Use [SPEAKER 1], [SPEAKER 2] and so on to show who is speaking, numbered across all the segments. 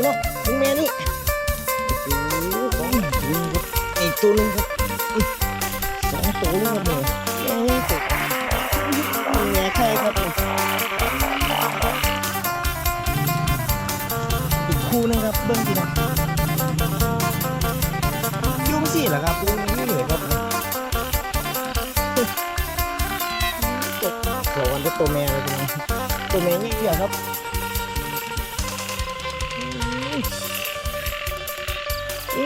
[SPEAKER 1] พี่น้องมึงแม่นี่โอ้โหสองตัวนึงครับอีกตัวหนึงครับสองตัวเลยครับเนี่ยแม่นี่ตัวแง่แค่ครับอีกคู่นึงครับเบิ้งพี่น้องยุ่งสิเหรอครับยุ่งนี่เหนื่อยครับตกหัววันเป็นตัวแม่เลยพี่น้องตัวแม่นี่เดียวครับ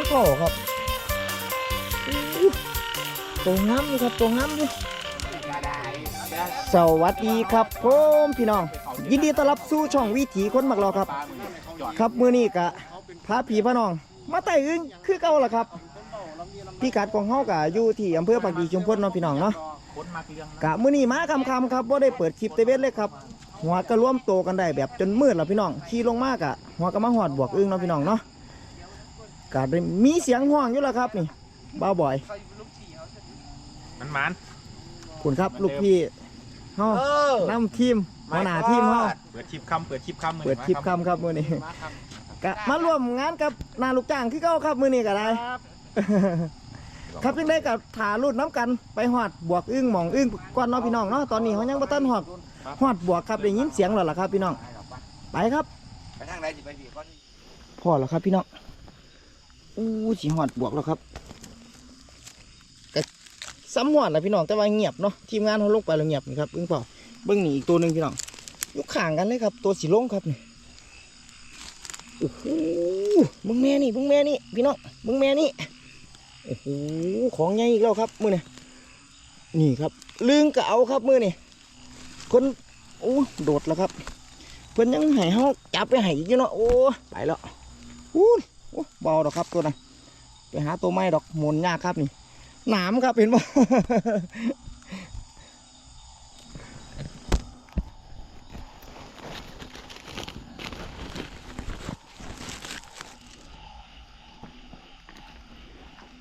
[SPEAKER 1] นี่พอครับตัวงามอยู่ครับตัวงามอยู่สวัสดีครับผมพี่น้อง ยินดีต้อนรับสู่ช่องวิถีคนมักรอครับ ครับมือนี้กะพาพี่พาน้อง มาไต่อึ้งคือเก่าล่ะครับพี่กัดของเฮากะอยู่ที่อำเภอปากดีชุมพลเนาะพี่น้องเนาะกะมือนี้มาคำคำครับบ่าได้เปิดคลิปเตเวนเลยครับหัวก็ร่วมโตกันได้แบบจนมืดแล้วพี่น้องขี่ลงมากะหัวก็มาหอดบวกอึ้งเนาะพี่น้องเนาะ ก็ได้มีเสียงห้องอยู่แล้วครับนี่บ้าวบ่อย
[SPEAKER 2] มันมัน
[SPEAKER 1] คุณครับลูกพี่เฮานํทีมหัวหน้าทีมเฮา
[SPEAKER 2] เปิดคลิปคำเปิดคลิปคำ
[SPEAKER 1] เปิดคลิปคำครับมื้อนี้ก็มาร่วมงานกับนาลูกจ้างคือเก่าครับมื้อนี้ก็ได้ครับจังได้กับถารุ่นน้ำกันไปหอดบวกอึ้งหมองอึ้งก่อนเนาะพี่น้องเนาะตอนนี้เขายังบ่ทันหอดหอดบวกครับได้ยินเสียงแล้วล่ะครับ พี่น้องไปครับ
[SPEAKER 3] ไปทางไหนสิไปพี่ก่อน
[SPEAKER 1] พอแล้วครับพี่น้อง อู้สิหอดบวกแล้วครับก็ซ้ำหอดแหละพี่น้องแต่ว่าเงียบเนาะทีมงานเขาลงไปแล้วเงียบนี่ครับอึ้งเปล่าเบิ้งหนีอีกตัวหนึ่งพี่น้องยุกข่างกันเลยครับ ตัวสีลงครับนี่โอ้โหเบิ้งแม่นี่เบิ้งแม่นี่พี่น้องเบิ้งแม่นี่โอ้โหของใหญ่อีกแล้วครับมือนี่นี่ครับลึงก็เอาครับมือนี่คนโอ้โดดแล้วครับ เพิ่นยังให้เฮาจับไปให้อีกเนาะโอ้ไปแล้วอู้ โอ้เบาดอกครับตัวนั้นไปหาตัวไม้ดอกหมุนยากครับนี่หนามครับเห็นบ่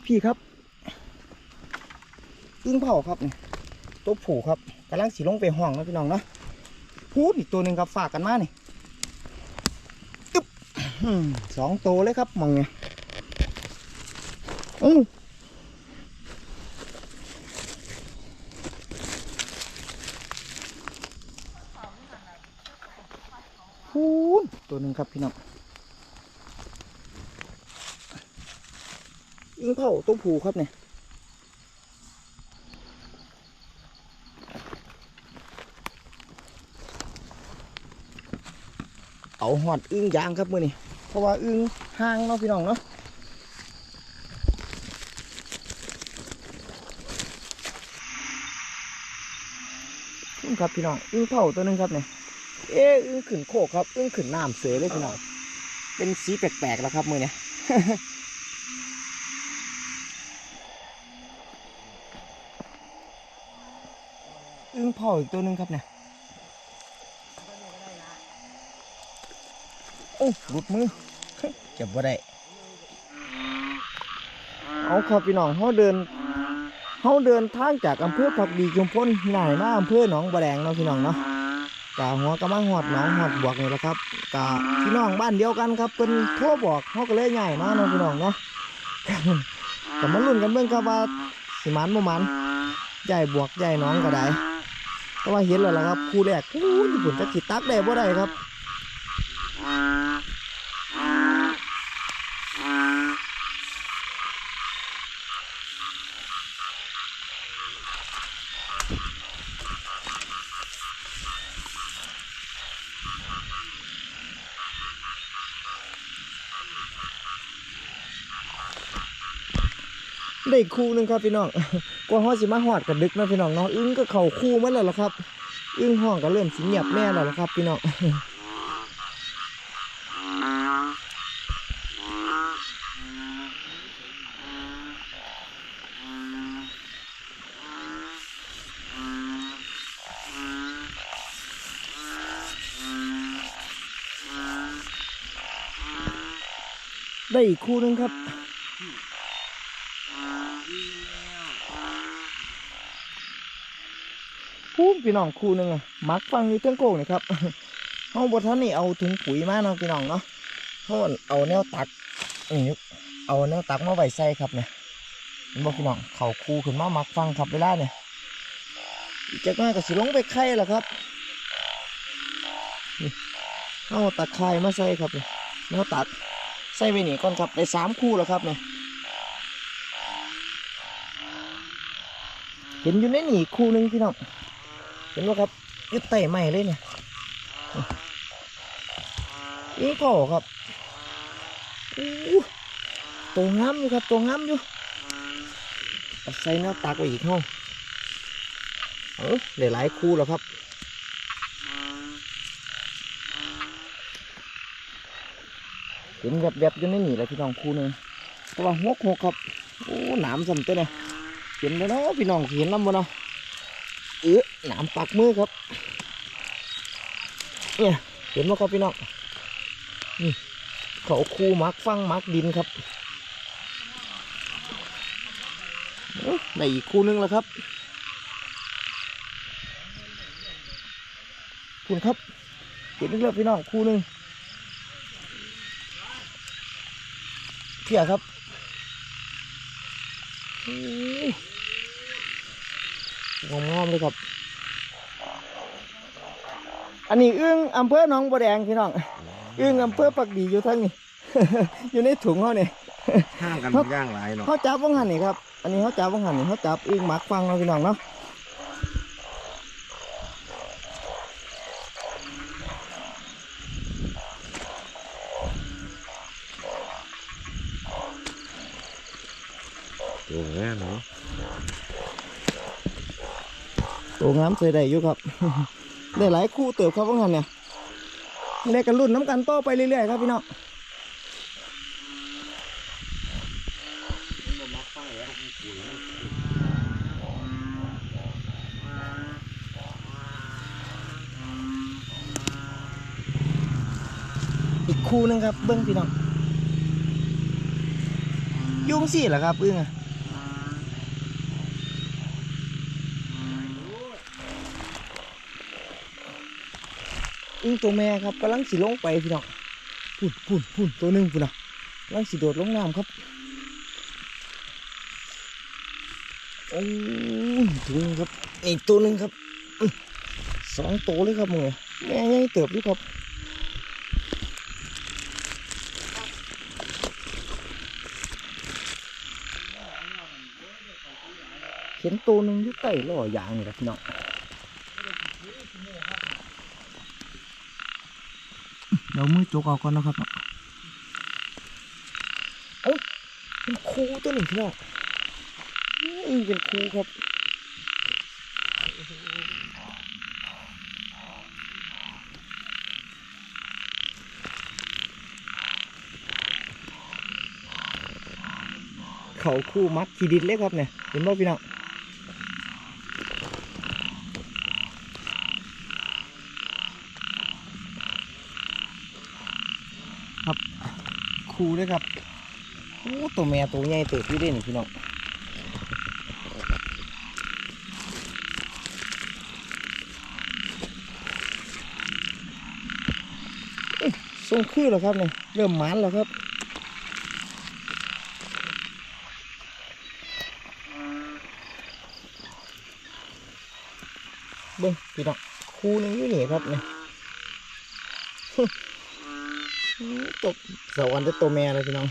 [SPEAKER 1] พี่ครับอึ้งเผาครับนี่ตัวผูครับกำลังสีลงไปห้องนะพี่น้องเนาะพูดอีกตัวหนึ่งครับฝากกันมานี่ สองตัวเลยครับมึงไงอือพูนตัวหนึ่งครับพี่น้องยิงเผาตัวผูครับเนี่ยเอาหอดอึ้งยางครับมือนี่ เพราะว่าอึ้งห่างเนาะพี่น้องเนาะอึ้งครับพี่น้องอึ้งเผาตัวนึงครับเนี่ยเอ๊อึ้งขึ้นโคกครับ อึ้งขึ้นน้ำเสือเลยพี่น้องเป็นสีแปลกๆแล้วครับมือเนี่ยอึ้งเผาอีกตัวนึงครับเนี่ย อ้หลุดมือเก็บว่าได้เอาครับพี่น้องเขาเดินเขาเดินทางจากอำเภอผักดีจุมพลหน่ายมาอำเภอหนองบะแดงเนาะพี่น้องเนาะกะหัวกะมาหอดหนองหอดบวกนี่แหละครับกะพี่น้องบ้านเดียวกันครับเป็นทั่วบอกเขาก็เลยใหญ่มาเนาะพี่น้องเนาะก็มาลุ้นกันเบิ่งครับว่าสิมันบ่มันใหญ่บวกใหญ่น้องก็ได้แต่ว่าเห็นแล้วละครับคู่แรกอู้ญี่ปุ่นจะขีดตักได้บ่ได้ครับ ได้คู่หนึงครับพี่น้องกว่าฮอสิมาหอดกับดึกนาะพี่น้องเนาะอึ้งก็เข่าคู่มันแล้วล่ะครับ อึ้งห้องก็เริ่มสิเงียบแน่แล้วล่ะครับพี่น้อง ได้อีกคู่หนึงครับคู่พี่น้องคู่หนึงอะมักฟังอยู่เทิงโกงนี่ครับเฮาบ่ทันนี่เอาถุงปุ๋ยมาเนาะพี่น้องเนาะเขาเอาแนวตักนี่เอาแนวตักมาไว้ใส่ครับเนี่ยบอกพี่น้องเขาคูขึ้นมามักฟังครับเวลาเนี่ยจากนั้นก็สิลงไปไข่ละครับนี่เอาตะไคร่มาใส่ครับเนี่ยแนวตัก ใส่ไปนี่ก่อนครับได้สามคู่แล้วครับเนี่ยเห็นอยู่ในนี่คู่นึงพี่น้องเห็นว่าครับยึดไต่ใหม่เลยเนี่ยนี่ก็ครับตัวงามอยู่ครับตัวงามอยู่ใส่แนวตักไว้อีกห้องเออได้หลายคู่แล้วครับ เห็นแบบแบบๆอยู่ในนี่แหละพี่น้องคู่หนึงแต่ว่าหกหกครับโอ้หนามสัมเต้นเลยเห็นแล้วเนาะพี่น้องเห็นน้ำบ่เนาะเออหนามปักมือครับเนี่ยเห็นไหมครับพี่น้องนี่เขาคู่มักฟังมักดินครับเอ้ยได้อีกคู่นึงแล้วครับคุณครับเห็นแล้วพี่น้องคู่หนึง พียครับงอมงอมๆเลยครับ อันนี้อึ้งอำเภอหนองบัวแดงพี่น้องอึ้งอำเภอปักดีอยู่ทั้งนี้ อยู่ในถุงเขาเนี่ย
[SPEAKER 2] ห้างกันย่างหลายเนาะ
[SPEAKER 1] เขาจับวังหันนี่ครับ อันนี้เขาจับวังหันนี่เขาจับอึ้งหมักฟังเราะพี่น้องเนาะ
[SPEAKER 2] โอ้แม่เนาะ
[SPEAKER 1] ตัว งามใส่ได้อยู่ครับ ได้หลายคู่เติบครับวังหันเนี่ยในกันรุ่นน้ำกันโตไปเรื่อยๆครับพี่น้องอีกคู่นึงครับเบิ้งพี่น้องยุ่งสิเหรอครับอึ้งอะ ตัวแม่ครับกำลังสิลงไปพี่น้องพุ่นพุ่นพุ่นตัวหนึ่งพุ่นอะกำลังสิโดดลงน้ำครับโอ้ตัวหนึงครับอีกตัวหนึ่งครับสองตัวเลยครับมึงเอ้ยแม่ใหญ่เติบอยู่ครับเห็นตัวหนึ่งอยู่ใต้ล้อยางนี่แหละพี่น้อง เดี๋ยวมือจกเอาก่อนนะครับเอ้เป็นครูตัวหนึ่งพี่น้องอืมเป็นครูครับเขาคู่มัดขีดินเลยครับเนี่ยเห็นบ่พี่น้อง ครับค รูด้วยครับโอ้ตัวแม่ตัวใหญ่เติบพี่เด่นพี่น้องเอ๊ะทรงคือแล้วครับเนี่ยเริ่มหมันแล้วครับเบิ้งพี่น้องคูนึงอยู่นี่ครับเนี่ย ตัวสวรรค์จะตัวแม่เลยพี่น้อง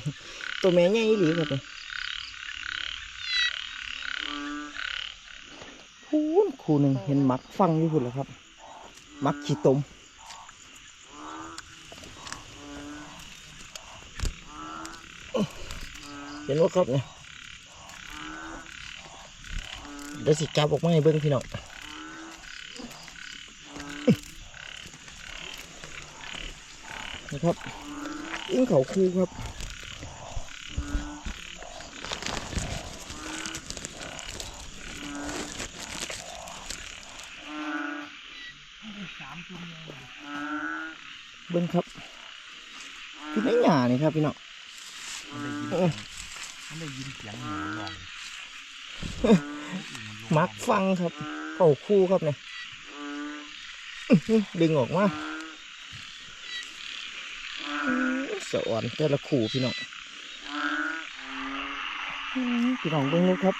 [SPEAKER 1] ตัวแม่ใหญ่อีหลีครับคูนคูหนึ่งเห็นมักฟังอยู่พุ่นแล้วครับ มักขี้ตมเห็นว่าครับเนี่ยเดี๋ยวสิจับออกมาให้เบิ้งพี่น้อง นะ ครับอึ้งเขาคูครับ เบิ้งครับคือไม่หยานี่ครับพี่น้อง
[SPEAKER 2] มันได้ยินเสียงหมูลอง
[SPEAKER 1] มักฟังครับ เขาคู่ครับเนี่ยอื้อหือดึงออกมาอื้อ สะอ่อนแต่ละขู่พี่น้องพี่น้องเบิ่งลูกครับ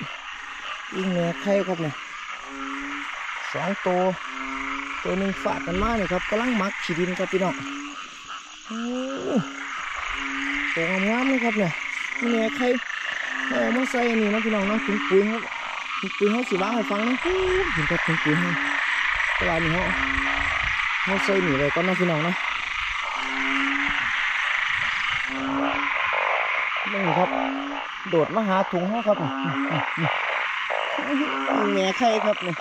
[SPEAKER 1] อีแม่ไข่ครับเนี่ยสองตัวตัวหนึ่งฝาดกันมาเนี่ยครับกำลังมักขีดินครับพี่น้องโอ้ตัวงามๆเลยครับเนี่ยอีแม่ไข่เอามาใส่นนี่นะพี่น้องนะถุงปุ๋ยครับถุงปุ๋ยเขาสิวางให้ฟังนะฮู้เห็นกับถุงปุ๋ยเขาตลาดนี้เขาเขาใส่หนีเลยก่อนนะพี่น้องนะ ครับ โดดมาหาถุงเขาครับนี่นี่แง่ไข่ครับนี่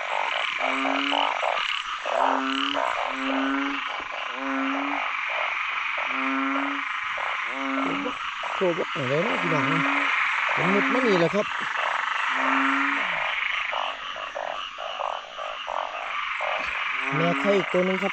[SPEAKER 1] โคบอะไรนะพี่น้องผมมุดไมานี่แหละครับแม่ไข่อีกตัวนึงครับ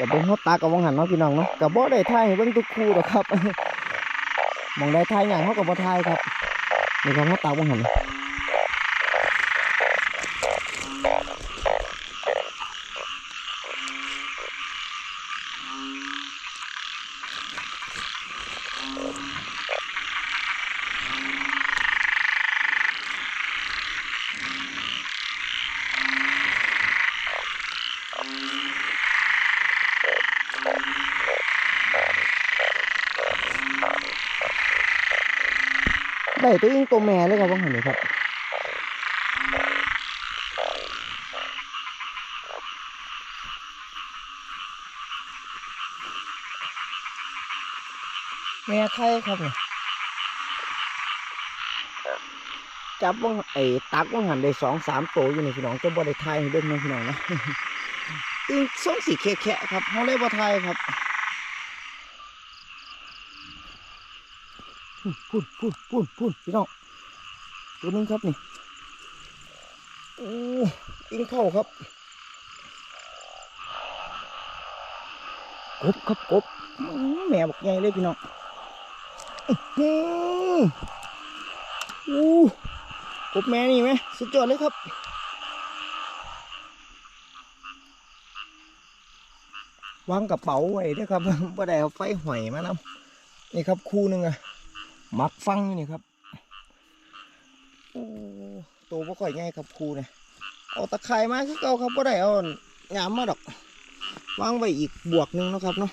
[SPEAKER 1] กับเบิ้งเขาตากับวังหันเนาะพี่น้องเนาะกับบ่ได้ทายให้เบิ้งทุกคู่หรอกครับมองได้ทายอย่างเขากับบ่ทายครับนี่ครับเขาตาวังหัน ได้ตัวยิงตัวแม่เลยครับวังหันเลยครับแม่ไข่ครับเนี่ยจับวังไอ้ตักวังหันได้สองสามตัวอยู่ในพี่น้องจะบ่ได้ทายให้เบิ้งนะพี่น้องนะอึ้งส่งสีแค่ๆครับเขาเลยบ่ทายครับ พุ่นพุ่นพุ่นพุ่นพี่น้องตัวนึงครับนี่โอ้อิงเข้าครับกบครับกบแม่บอกใหญ่เลยพี่น้องอู้กบแม่นี่ไหมสุดยอดเลยครับวางกระเป๋าไว้ด้วยครับบ่ได้เอาไฟหอยมานำนี่ครับคู่หนึ่งอะ มักฟังนี่ครับโอ้ตัวบ่ค่อยง่ายครับครูเนี่ยเอาตะไคร้มาคือเก่าครับบ่ได้เอางามมาดอกวางไว้อีกบวกหนึงนะครับเนาะ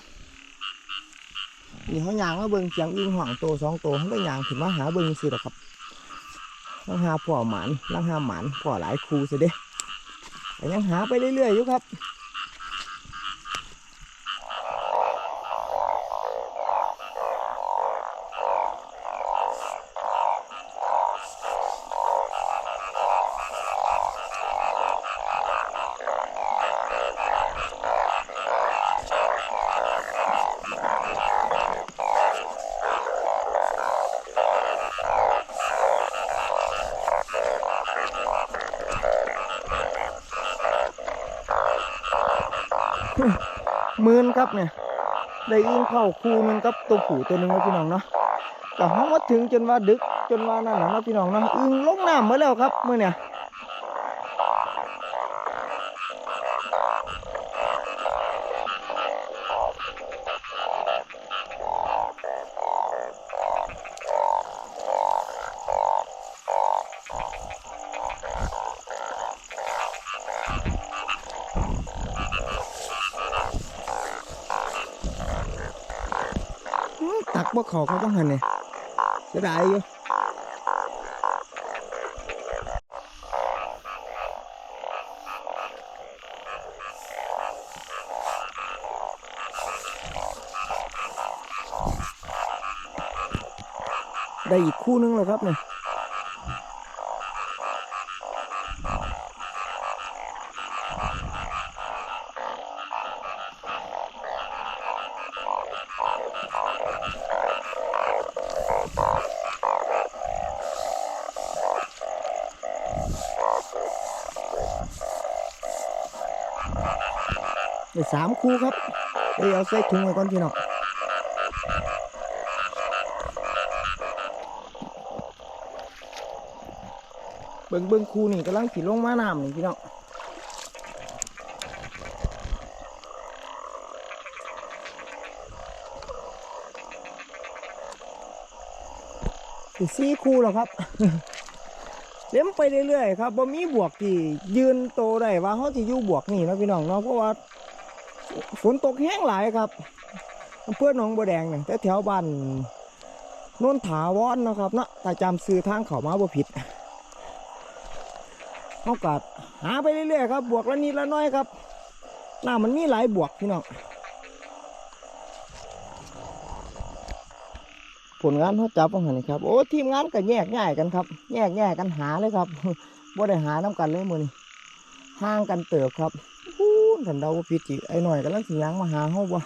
[SPEAKER 1] นี่เขาหยางมาเบิ่งเสียงอึ้งห่างตัวสองตัวเขาได้หยางขึ้นมาหาเบิ่งสิหรอครับลังหาพ่อหมานลังหาหมานพ่อหลายครูสิเด้แต่ยังหาไปเรื่อยๆอยู่ครับ ครับเนี่ยได้ยิงเข้าคู่นึงกับตัวผู้ตัวหนึงนะพี่น้องเนาะแต่เขามาถึงจนว่าดึกจนว่านั่นนะเนพี่น้องเนาะอึงลงน้ำมาแล้วครับเมื่อเนี่ย เขาเขาบ้างหันเนี่ยเสียดายอยู่ได้อีกคู่นึงแล้วครับเนี่ย สามคู่ครับเดี๋ยวเอาใส่ถุงไว้ก่อนพี่น้องเบิ่งเบิ่งคูนี่กำลังสิลงมาน้ำนี่พี่น้องสี่คูแล้วครับเลี้ยมไปเรื่อยๆครับบ่มีบวกที่ยืนโตได้ว่าเขาที่อยู่บวกนี่นะพี่น้องเนาะเพราะว่า ฝนตกแห้งหลายครับอำเภอหนองบัวแดงเนี่ยแต่แถวบ้านโนนถาวรเนะครับเนาะถ้าจำซื้อทางเขามาบ่ผิดเขากัดหาไปเรื่อยๆครับ บวกละนิดละน้อยครับ หน้ามันมีหลายบวกพี่น้องผลงานเขาจับว่าไงครับ โอ้ทีมงานก็แยกง่ายกันครับ แยกแยกกันหาเลยครับบ่ได้หาน้ำกันเลยมือนี่ห่างกันเติบครับ พูนกันเดาว่าผิดจีไอ้หน่อยก็ลังสิยังมาหาเฮาบ่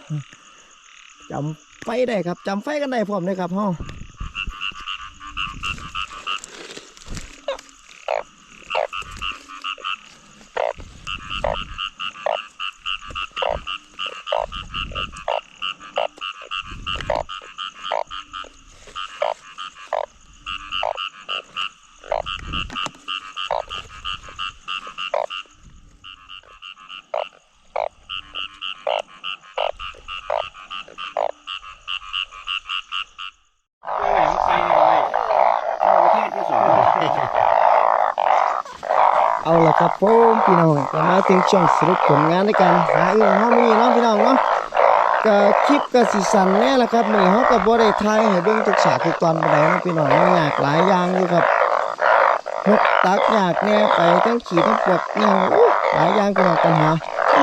[SPEAKER 1] จำไฟได้ครับจำไฟกันได้พร้อมเลยครับเฮา เอาละ ครับผมพี่น้องก็มาถึงช่วงสรุปผลงานในการหาเอื้องมื้อนี้เนาะพี่น้องเนาะก็คลิปก็สิสั้นแน่ละครับมื้อนี้เฮาก็บ่ได้ถ่ายให้เบิ่งทุกฉากทุกตอนปานใดเนะพี่น้องมันยากหลายอย่างอยู่ครับหกตักยากแน่ไปทั้งขี่ทั้งปวดเนี่ยหลายอย่างพี่น้องปัญหา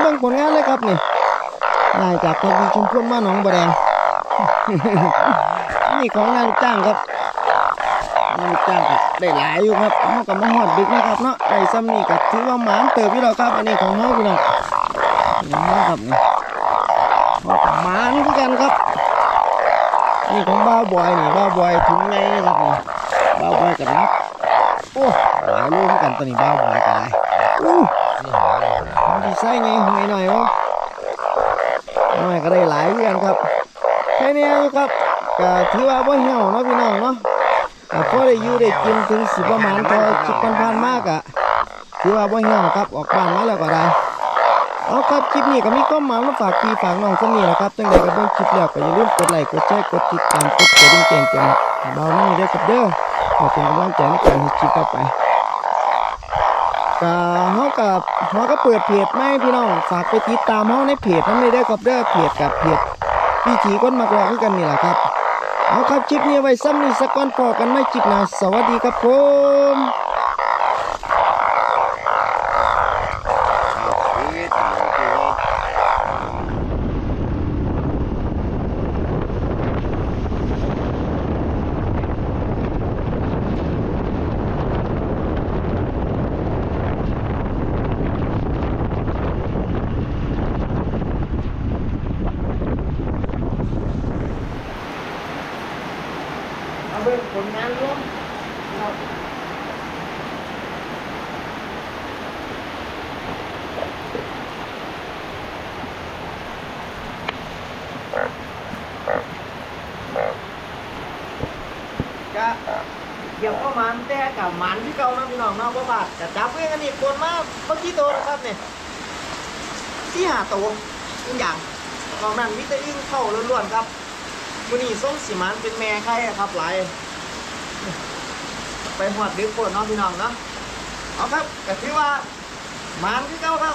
[SPEAKER 1] เบิ่งผลงานเลยครับนี่นายจากทวีชุมพลมาหนองบัวแดงนี่ของงานจ้างครับ มันจ้างก็ได้หลายอยู่ครับเฮาก็มาฮอดดึกนะครับเนาะได้ซ้ำนี่ก็ถือว่าหมานเติบอยู่แล้วครับอันนี้ของเฮาพี่น้องนี่นะครับนี่เฮาก็หมานคือกันครับนี่ของบ้าบอยนี่บ้าบอยถุงใหญ่ครับนี่บ้าบอยก็นับโอ้หลายลูกคือกันตัวนี้บ้าบอยก็ได้อู้มันสิใส่ไงหอยหน่อยวะหน่อยก็ได้หลายคือกันครับแค่นี้อยู่ครับก็ถือว่าบ่เหี่ยวเนาะพี่น้องเนาะ อ่พอได้อยู่ได้กินถึงสิประมาณพอคิดผ่านๆมากอะถือว่าบ่เหี่ยวครับออกบ้านมาแล้วก็ได้เอาครับคลิปนี้ก็มีข้อหมายมาฝากพี่ฝากน้องสมีนะครับจังใดก็เบิ่งคลิปแล้วก็อย่าลืมกดไลค์กดแชร์กดติดตามกดกระดิ่งแจ้งเตือนเบานี่เด้อครับเด้อขอเป็นกำลังใจในการเฮ็ดคลิปต่อไปก็เฮากับเฮาก็เปิดเพจใหม่พี่น้องฝากไปติดตามเฮาในเพจนั้นเลยเด้ครับเด้อเพจกับเพจพี่ถีคนมักรอคือกันนี่แหละครับ เอาครับคลิปนี้ไว้ซ้ำนี่สักก่อนพอกันไม่คลิปหน้าสวัสดีครับผมเอาเบิ่งผลงานรวมครับก็เดี๋ยวก็มัน มันที่เก่านะพี่น้องเนาะบ่บาดจะจับเอนกันนี้คนมาเมื่อกี้โตนะครับเนี่ยที่หาโตอีกอย่างนอกนั้นมิตรยิ่งเข้าล้วนๆครับมือนี้ส้มสีมันเป็นแม่ไข่ครับหลายไปหอดดึกโคตรเนาะพี่น้องเนาะเอาครับก็ถือว่ามันที่เก่าครับ